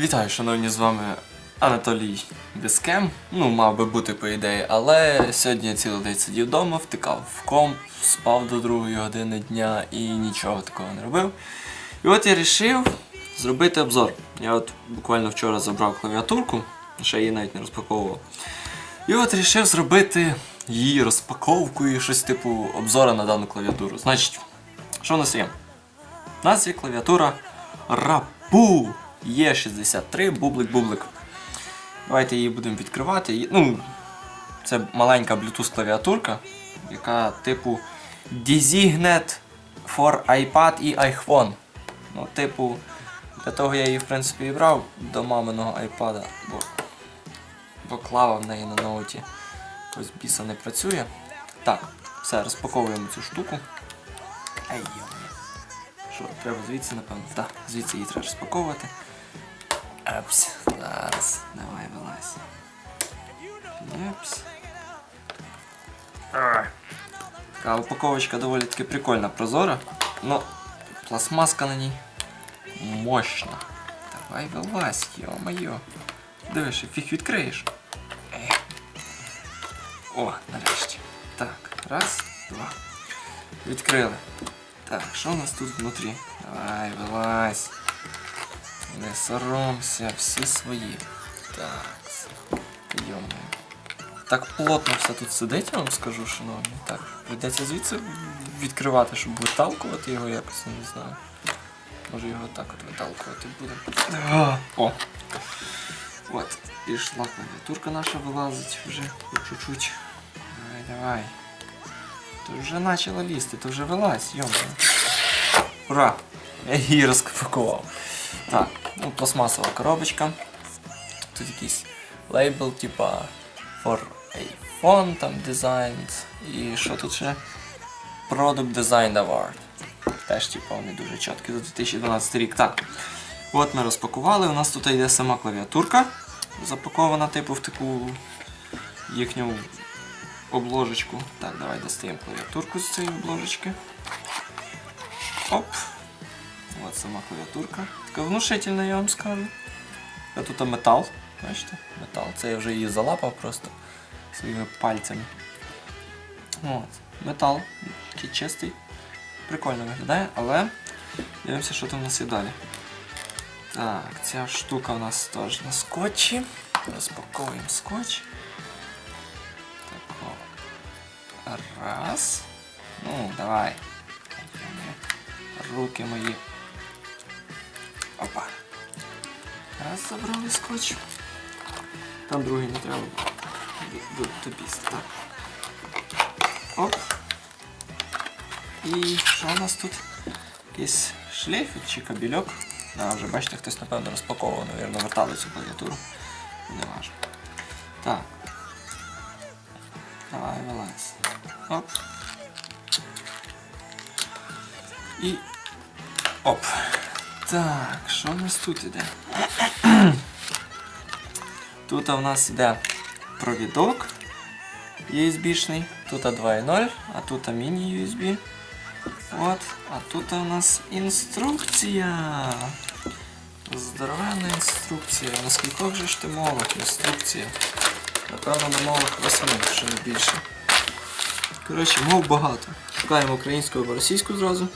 Вітаю, шановні, з вами Анатолій Біскем. Ну, мав би бути по ідеї, але сьогодні я цілий день сидів вдома, втикав в комп, спав до другої години дня і нічого такого не робив. І от я вирішив зробити обзор. Я от буквально вчора забрав клавіатурку, ще її навіть не розпаковував. І от вирішив зробити її розпаковку і щось типу обзора на дану клавіатуру. Значить, що в нас є? У нас є клавіатура Рапу Е63 бублик-бублик. Давайте її будемо відкривати. Ну, це маленька Bluetooth клавіатурка, яка типу Designed for iPad і iPhone. Ну, типу, для того я її в принципі і брав до маминого iPad, бо, бо клава в неї на ноуті якось біса не працює. Так, все, розпаковуємо цю штуку. Йо-моє. Що, треба звідси, напевно? Так, звідси її треба розпаковувати. Епс, зараз, давай вилазь. Єпс. Ай. Така упаковочка доволі таки прикольна, прозора, но пластмаска на ній мощна. Давай вилазь, йо-моє. Дивиш, фіг відкриєш. Е. О, нарешті. Так, раз, два. Відкрили. Так, що у нас тут внутрі? Давай, вилазь. Не соромся, всі свої. Так. Йомо. Так плотно все тут сидить, я вам скажу, шановні. Так, прийдеться звідси відкривати, щоб виталкувати його якось, не знаю. Може його так от виталкувати будемо. О! От, пішла клавіатурка наша вилазить вже чуть-чуть. Давай, давай. Ти вже почала лізти, ти вже вилазь, йома. Ура! Я її розпакував. Так, ну, пластмасова коробочка. Тут якийсь лейбл, типа for iPhone, там Designs. І що тут ще? Product Design Award. Теж типа вони дуже чіткі за 2012 рік. Так. От ми розпакували. У нас тут йде сама клавіатурка. Запакована, типу, в таку їхню обложечку. Так, давай достаємо клавіатурку з цієї обложечки. Оп. От сама клавіатурка. Така внушительна, я вам скажу. А тут метал. Бачите? Метал. Це я вже її залапав просто своїми пальцями. От. Метал. Такий чистий. Прикольно виглядає, але дивимося, що там у нас є далі. Так, ця штука у нас теж на скотчі. Розпаковуємо скотч. Тако. Раз. Ну, давай. Руки мої. Опа. Раз забрали скотч. Там другий не треба. Д- д- Так. Оп. І що у нас тут? Якийсь шлейфик чи кабельок. А, вже бачите, хтось напевно розпаковував, напевно, вертали цю клавіатуру. Не важко. Так. Давай, вилазь. Оп. І. Оп. Так, що у нас тут іде? Тут у нас іде провідок USB-шний, тут 2.0, а тут міні-USB. От, а тут у нас інструкція. Здоровенна інструкція. На скількох же ж ти мовах інструкція? Напевно, на мовах 8, якщо не більше. Коротше, мов багато. Шукаємо українську або російську зразу.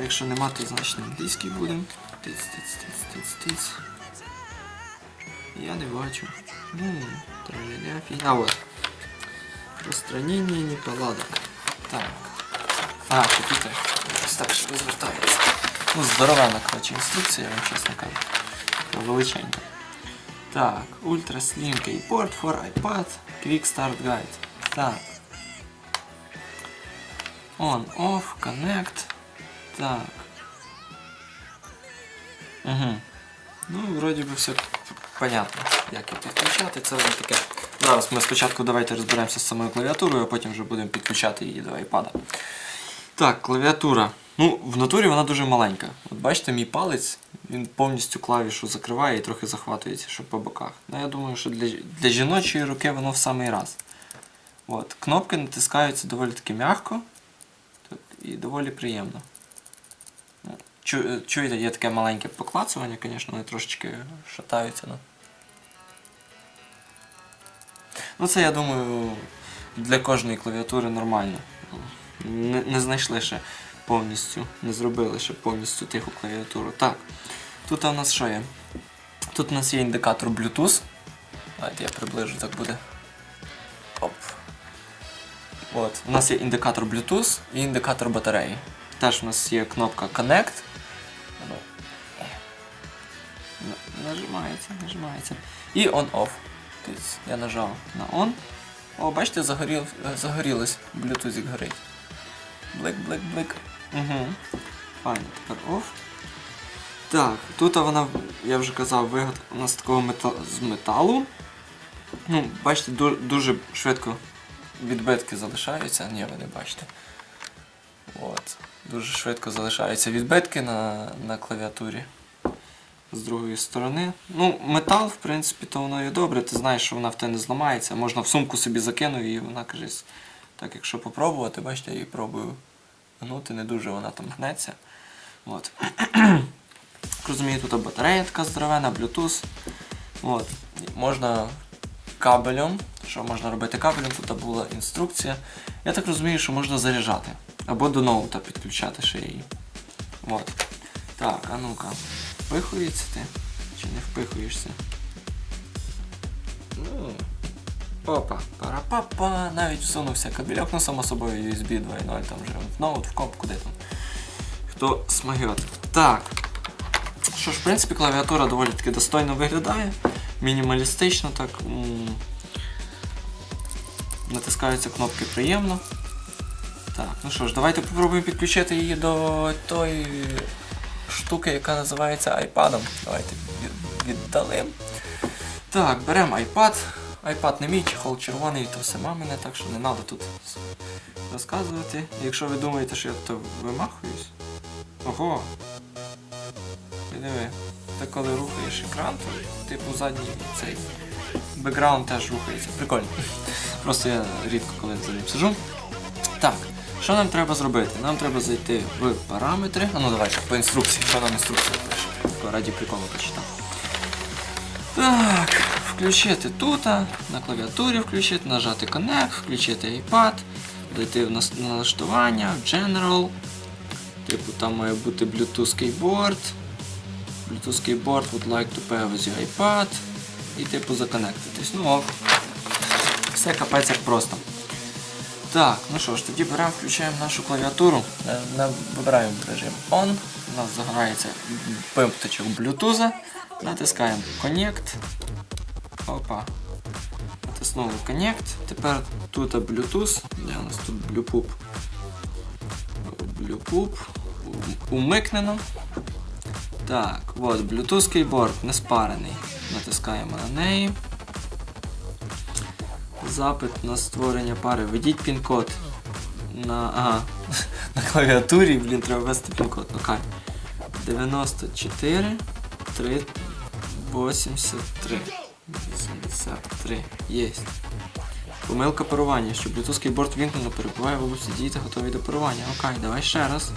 А якщо нема, то значить на англійській будемо. Тиць, тиць, тиць, тиць, тиць. Я не бачу. Ну, траля фі... А вот. Розстранення неполадок. Так. А, що тут теж. Ось так що розвертається. Ну, здоровенна, коротше, інструкція, я вам чесно кажу. Така Величенька. Так, Ultra Slim Keyboard for iPad Quick Start Guide. Так. On, off, connect. Так. Угу. Ну, вроді би все понятно, як її підключати. Це воно таке. Зараз ми спочатку давайте розберемося з самою клавіатурою, а потім вже будемо підключати її до iPad. Так, клавіатура. Ну, в натурі вона дуже маленька. От бачите, мій палець, він повністю клавішу закриває і трохи захватується, що по боках. Ну, я думаю, що для, для жіночої руки воно в самий раз. От. Кнопки натискаються доволі таки м'яко і доволі приємно. Чу, е, чуєте, є таке маленьке поклацування, звісно, вони трошечки шатаються. Ну. ну це, я думаю, для кожної клавіатури нормально. Не, не знайшли ще повністю, не зробили ще повністю тиху клавіатуру. Так, тут у нас що є? Тут у нас є індикатор Bluetooth. Давайте я приближу, так буде. Оп. От. У нас є індикатор Bluetooth і індикатор батареї. Теж у нас є кнопка Connect. Нажимається, нажимається. І on-off. Тобто я нажав на on. О, бачите, загорів, е, загорілось. Bluetooth горить. Блик, блик, блик. Угу. Файно, тепер off. Так, тут вона, я вже казав, виготовлена з такого мета... з металу. Ну, бачите, ду- дуже швидко відбитки залишаються. Ні, ви не бачите. От. Дуже швидко залишаються відбитки на, на клавіатурі. З другої сторони. Ну, метал, в принципі, то воно і добре. Ти знаєш, що вона в тебе не зламається. Можна в сумку собі закинув і вона кажись. Так, якщо попробувати, бачите, я її пробую гнути, не дуже вона там гнеться. От. Розумію, тут батарея така здоровена, Bluetooth. От. Можна кабелем. Що можна робити кабелем? Тут була інструкція. Я так розумію, що можна заряджати. Або до ноута підключати ще її. От. Так, а ну-ка. Впихується ти? Чи не впихуєшся? Ну. Опа, парапапа, навіть всунувся кабельок, ну само собою USB 2.0, там вже в ноут, в комп, куди там. Хто смагет. Так. Що ж, в принципі, клавіатура доволі таки достойно виглядає. Мінімалістично так. Натискаються кнопки приємно. Так, ну що ж, давайте попробуємо підключити її до тої штуки, яка називається iPad. Давайте віддалим. Так, беремо iPad. iPad не мій, чехол червоний, то все мамине, так що не треба тут розказувати. Якщо ви думаєте, що я то вимахуюсь. Ого! Диви, ти коли рухаєш екран, то типу задній цей бекграунд теж рухається. Прикольно. Просто я рідко коли за ним сижу. Так, що нам треба зробити? Нам треба зайти в параметри. А ну давайте по інструкції, що нам інструкція пише. Раді приколу почитав. Так, включити тут, на клавіатурі включити, нажати Connect, включити iPad, дойти в налаштування, в General. Типу там має бути Bluetooth keyboard. Bluetooth keyboard would like to pair with your iPad. І типу законектитись. Ну ок. Все капець як просто. Так, ну що ж, тоді беремо, включаємо нашу клавіатуру. Е, Вибираємо режим On. У нас загорається пимпточок Bluetooth. Натискаємо Connect. Опа. Натиснули Connect. Тепер тут Bluetooth. Де у нас тут Bluepoop? Bluepoop. Умикнено. Так, от, Bluetooth keyboard не спарений. Натискаємо на неї. Запит на створення пари. Введіть пін-код. На. Ага. На клавіатурі, блін, треба ввести пін-код. Окей. 94 3 83. 83. Єсть. Помилка парування, що Bluetooth keyboard вімкнено перебуває в області дії та готовий до парування. Окей, давай ще раз.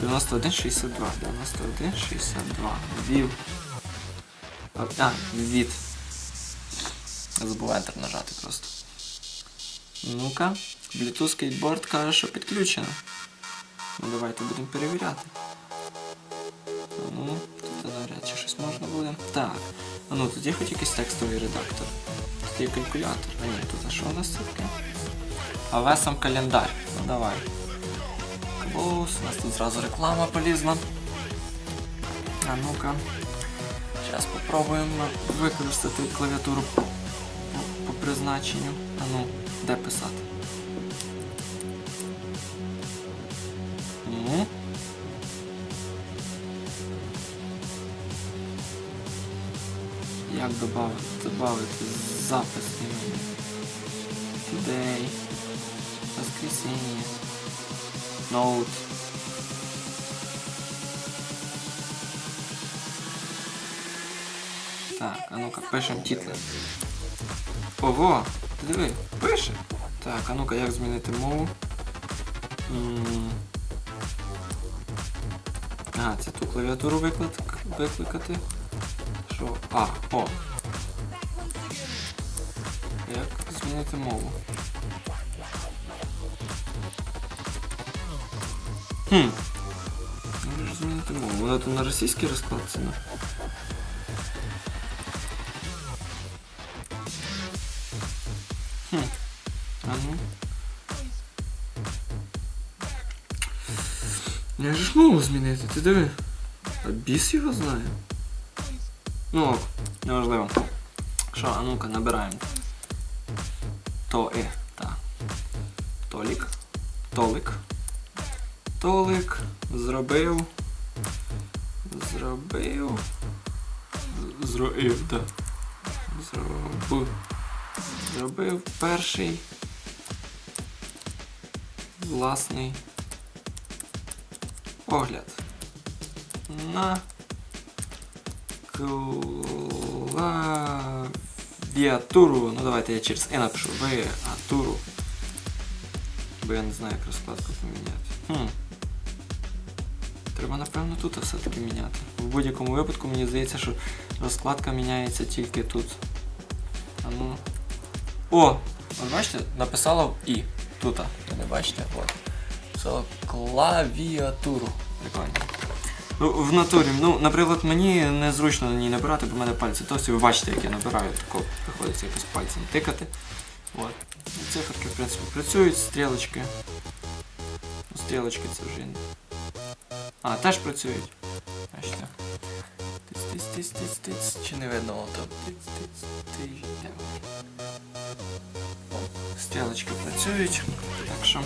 91 62. 91 62. Ввів. А, А, від. Я забув Enter нажати просто. Ну-ка. Bluetooth skateboard каже, що підключено. Ну давайте будемо перевіряти. Ну, тут навряд чи щось можна буде. Так. Ну є хоч якийсь текстовий редактор. Тут є калькулятор. А ні, тут а що у нас таке? А весом календар. Ну давай. Клоус, у нас тут зразу реклама полізла. А ну-ка. Зараз попробуємо використати клавіатуру призначенню. А ну, де писати? Ну. Як добавити, добавити запис імені? Today. Воскресенье. Ноут. Так, а ну-ка, пишемо тітли. Ого, диви, пише. Так, а ну-ка, як змінити мову? Ага, це ту клавіатуру викликати. Що? А, о. Як змінити мову? Хм. Можеш змінити мову. Вона тут на російській розкладці, ну. Хм. А. Я ж мову змінити, ти диви. А біс його знає. Ну ок, неважливо. Що, а ну-ка, набираємо. То і, та. Толік. Толик. Толик. Зробив. Зробив. Зробив, так. Зробив. Зробив перший. Власний огляд на клавіатуру. Ну давайте я через E напишу. Віатуру. Бо я не знаю, як розкладку поміняти. Хм. Треба, напевно, тут все-таки міняти. В будь-якому випадку мені здається, що розкладка міняється тільки тут. А ну. О! От бачите, написала І. Тут. Ви не бачите? От. Написала клавіатуру. Прикольно. Ну, в натурі, ну, наприклад, мені незручно на ній набирати, бо в мене пальці товсті. Ви бачите, як я набираю, тако приходиться якось пальцем тикати. От. Циферки, в принципі, працюють, стрілочки. Ну, Стрілочки це вже. не- А, теж працюють. Бачите. Тиць, тиць, тиць, тиць, тиць. Чи не видно ото? Тиць, тиць, Стрілочки працюють. Так що.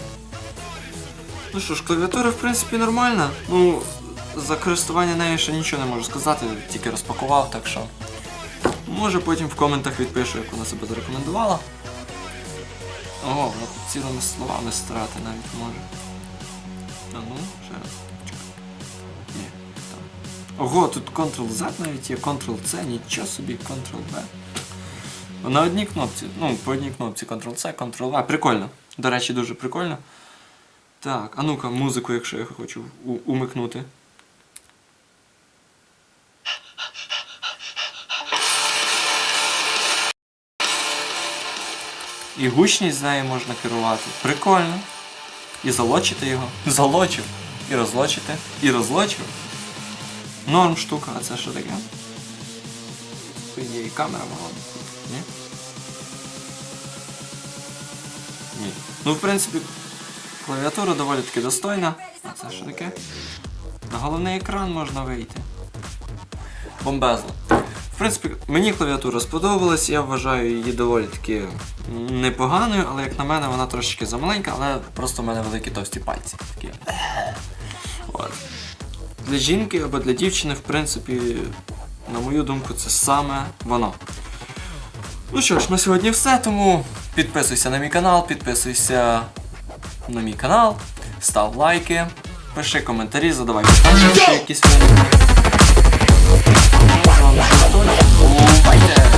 Ну що ж, клавіатура в принципі нормальна. Ну, за користування нею ще нічого не можу сказати, тільки розпакував, так що. Може потім в коментах відпишу, як вона себе зарекомендувала. Ого, вона тут цілими словами старати навіть може. А ну, ще раз. Ні, там. Ого, тут Ctrl-Z навіть є, Ctrl-C, нічого собі, Ctrl-V. На одній кнопці, ну, по одній кнопці Ctrl-C, Ctrl-V. Прикольно. До речі, дуже прикольно. Так, а ну-ка, музику, якщо я хочу умикнути. І гучність з нею можна керувати. Прикольно. І залочити його. Залочив. І розлочити. І розлочив. Норм штука, а це що таке? По ідеї камера бути. Ні? Ні. Ну, в принципі, клавіатура доволі таки достойна. А це що таке? На головний екран можна вийти. Бомбезно. В принципі, мені клавіатура сподобалась, я вважаю її доволі таки непоганою, але як на мене вона трошечки замаленька, але просто в мене великі товсті пальці. Такі. От. Для жінки або для дівчини, в принципі, на мою думку, це саме воно. Ну що ж, на сьогодні все. Тому підписуйся на мій канал, підписуйся на мій канал, став лайки, пиши коментарі, задавай питання, ще якісь Бувайте!